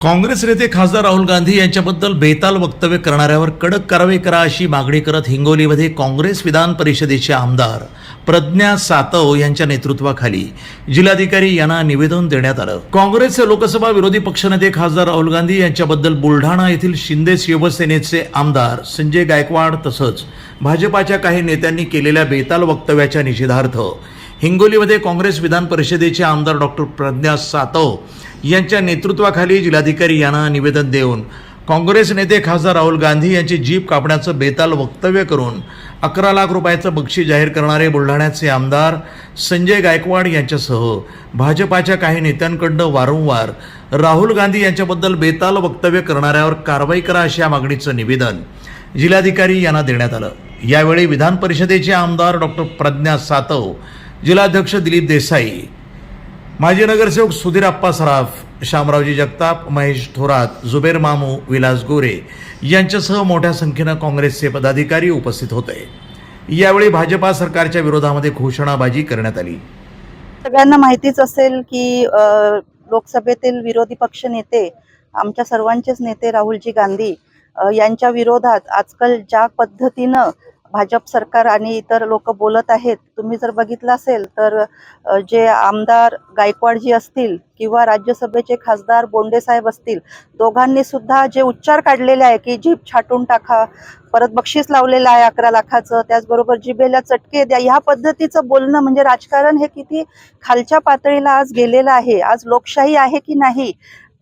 काँग्रेस नेते खासदार राहुल गांधी यांच्याबद्दल बेताल वक्तव्य करणाऱ्यावर कडक कारवाई करा अशी मागणी करत हिंगोलीमध्ये काँग्रेस विधान परिषदेचे आमदार प्रज्ञा सातव यांच्या नेतृत्वाखाली जिल्हाधिकारी यांना निवेदन देण्यात आलं. काँग्रेसचे लोकसभा विरोधी पक्षनेते खासदार राहुल गांधी यांच्याबद्दल बुलढाणा येथील शिंदे शिवसेनेचे आमदार संजय गायकवाड तसंच भाजपाच्या काही नेत्यांनी केलेल्या बेताल वक्तव्याच्या निषेधार्थ हिंगोलीमध्ये काँग्रेस विधान परिषदेचे आमदार डॉक्टर प्रज्ञा सातव यांच्या नेतृत्वाखाली जिल्हाधिकारी यांना निवेदन देऊन काँग्रेस नेते खासदार राहुल गांधी यांची जीप कापण्याचं बेताल वक्तव्य करून अकरा लाख रुपयाचं बक्षीस जाहीर करणारे बुलढाण्याचे आमदार संजय गायकवाड यांच्यासह भाजपाच्या काही नेत्यांकडनं वारंवार राहुल गांधी यांच्याबद्दल बेताल वक्तव्य करणाऱ्यावर कारवाई करा अशा मागणीचं निवेदन जिल्हाधिकारी यांना देण्यात आलं. यावेळी विधान परिषदेचे आमदार डॉक्टर प्रज्ञा सातव जिल्हाध्यक्ष दिलीप देसाई माजी नगरसेवक सुधीर आप्पा सराफ शामरावजी जगताप महेश थोरात जुबेर मामू विलास गोरे यांच्यासह मोठ्या संख्येनं काँग्रेसचे पदाधिकारी उपस्थित होते. यावेळी भाजपा सरकारच्या विरोधामध्ये घोषणाबाजी करण्यात आली. सगळ्यांना माहितीच असेल की लोकसभेतील विरोधी पक्ष नेते आमच्या सर्वांचेच नेते राहुलजी गांधी यांच्या विरोधात आजकाल ज्या पद्धतीनं भाजप सरकार आणि इतर लोक बोलत आहेत. तुम्ही जर बघितलं असेल तर जे आमदार गायकवाडजी असतील किंवा राज्यसभेचे खासदार बोंडे साहेब असतील दोघांनी सुद्धा जे उच्चार काढलेले आहे की जीप छाटून टाका परत बक्षीस लावलेलं आहे अकरा लाखाचं त्याचबरोबर जिभेला चटके द्या ह्या पद्धतीचं बोलणं म्हणजे राजकारण हे किती खालच्या पातळीला आज गेलेलं आहे. आज लोकशाही आहे की नाही?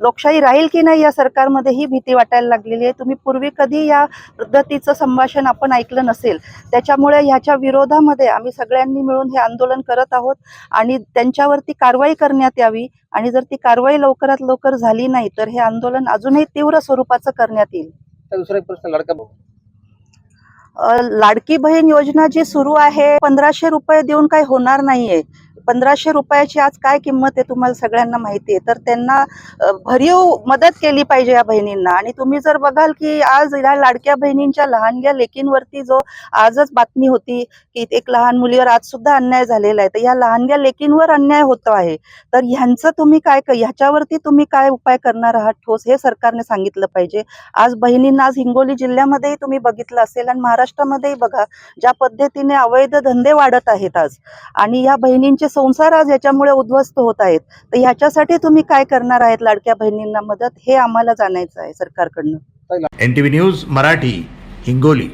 लोकशाही राहील की नाही या सरकारमध्ये ही भीती वाटायला लागलेली आहे. तुम्ही पूर्वी कधी या पद्धतीचं संभाषण आपण ऐकलं नसेल. त्याच्यामुळे ह्याच्या विरोधामध्ये आम्ही सगळ्यांनी मिळून हे आंदोलन करत आहोत आणि त्यांच्यावरती कारवाई करण्यात यावी आणि जर ती कारवाई लवकरात लवकर झाली नाही तर हे आंदोलन अजूनही तीव्र स्वरूपाचं करण्यात येईल. दुसरा एक प्रश्न लाडका लाडकी बहीण योजना जी सुरू आहे पंधराशे रुपये देऊन काही होणार नाहीये. पंधराशे रुपयाची आज काय किंमत आहे तुम्हाला सगळ्यांना माहिती आहे. तर त्यांना भरीव मदत केली पाहिजे या बहिणींना. आणि तुम्ही जर बघाल की आज या लाडक्या बहिणींच्या लहानग्या लेकींवरती जो आजच बातमी होती की एक लहान मुलीवर आज सुद्धा अन्याय झालेला आहे तर या लहानग्या लेकींवर अन्याय होतो आहे. तर ह्यांचं तुम्ही काय ह्याच्यावरती तुम्ही काय उपाय करणार आहात ठोस हे सरकारने सांगितलं पाहिजे. आज बहिणींना आज हिंगोली जिल्ह्यामध्येही तुम्ही बघितलं असेल आणि महाराष्ट्रामध्येही बघा ज्या पद्धतीने अवैध धंदे वाढत आहेत आज. आणि या बहिणींचे संसार आज याच्यामुळे उद्ध्वस्त होत आहेत. तर ह्याच्यासाठी तुम्ही काय करणार आहेत लाडक्या बहिणींना मदत? हे आम्हाला जाणायचं आहे सरकारकडनं. N T V news Marathi Hingoli.